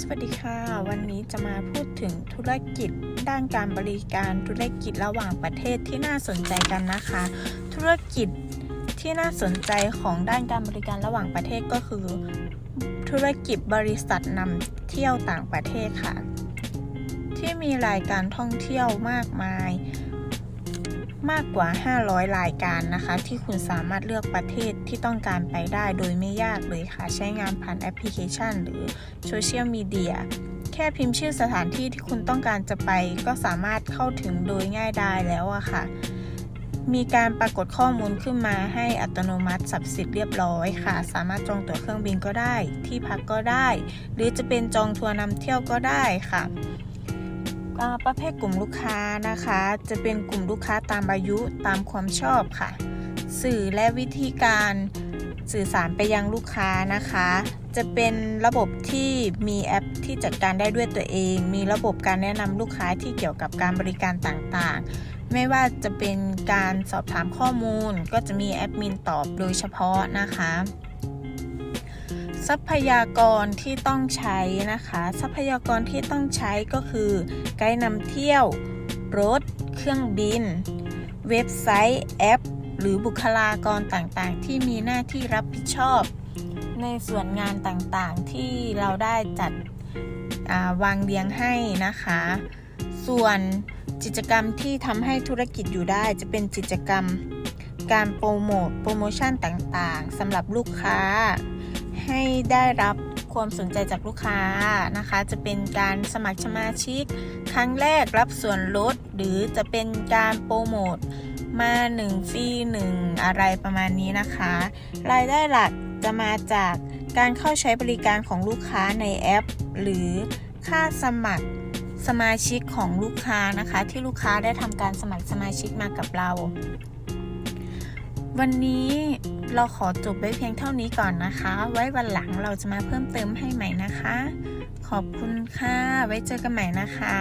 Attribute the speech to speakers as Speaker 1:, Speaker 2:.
Speaker 1: สวัสดีค่ะ วันนี้จะมาพูดถึงธุรกิจด้านการบริการธุรกิจระหว่างประเทศที่น่าสนใจกันนะคะ ธุรกิจที่น่าสนใจของด้านการบริการระหว่างประเทศก็คือ ธุรกิจบริษัทนำเที่ยวต่างประเทศค่ะ ที่มีรายการท่องเที่ยวมากมาย มากกว่า 500 รายการนะคะ ที่คุณสามารถเลือกประเทศที่ต้องการไปได้โดยไม่ยากเลยค่ะ ใช้งานผ่านแอปพลิเคชัน หรือโซเชียลมีเดียแค่พิมพ์ชื่อสถานที่ที่คุณต้องการจะไป ก็สามารถเข้าถึงโดยง่ายไดายแล้วอะค่ะ มีการปรากฏข้อมูลขึ้นมาให้อัตโนมัติสับสิทธิ์เรียบร้อยค่ะ สามารถจองตั๋วเครื่องบินก็ได้ ที่พักก็ได้ หรือจะเป็นจองทัวร์นำเที่ยวก็ได้ค่ะ ประเภทกลุ่มลูกค้านะคะ จะเป็นกลุ่มลูกค้าตามอายุตามความชอบค่ะ สื่อและวิธีการสื่อสารไปยังลูกค้านะคะ จะเป็นระบบที่มีแอปที่จัดการได้ด้วยตัวเอง มีระบบการแนะนำลูกค้าที่เกี่ยวกับการบริการต่างๆ ไม่ว่าจะเป็นการสอบถามข้อมูล ก็จะมีแอดมินตอบโดยเฉพาะนะคะ ทรัพยากรที่ต้องใช้นะคะ ทรัพยากรที่ต้องใช้ก็คือไกด์นำเที่ยว รถ เครื่องบิน เว็บไซต์แอป หรือบุคลากรต่างๆ ที่มีหน้าที่รับผิดชอบ ในส่วนงานต่างๆที่เราได้จัดาวางเรียงให้นะคะ ส่วนกิจกรรมที่ทำให้ธุรกิจอยู่ได้จะเป็นกิจกรรมการโปรโมทโปรโมชั่นต่างๆสำหรับลูกค้า ให้ได้รับความสนใจจากลูกค้านะคะ จะเป็นการสมัครสมาชิก ครั้งแรกรับส่วนลด หรือจะเป็นการโปรโมทมา1ฟรี1อะไรประมาณนี้นะคะ รายได้หลักจะมาจากการเข้าใช้บริการของลูกค้าในแอป หรือค่าสมัครสมาชิกของลูกค้านะคะ ที่ลูกค้าได้ทำการสมัครสมาชิกมากับเรา วันนี้เราขอจบไว้เพียงเท่านี้ก่อนนะคะ ไว้วันหลังเราจะมาเพิ่มเติมให้ใหม่นะคะ ขอบคุณค่ะ ไว้เจอกันใหม่นะคะ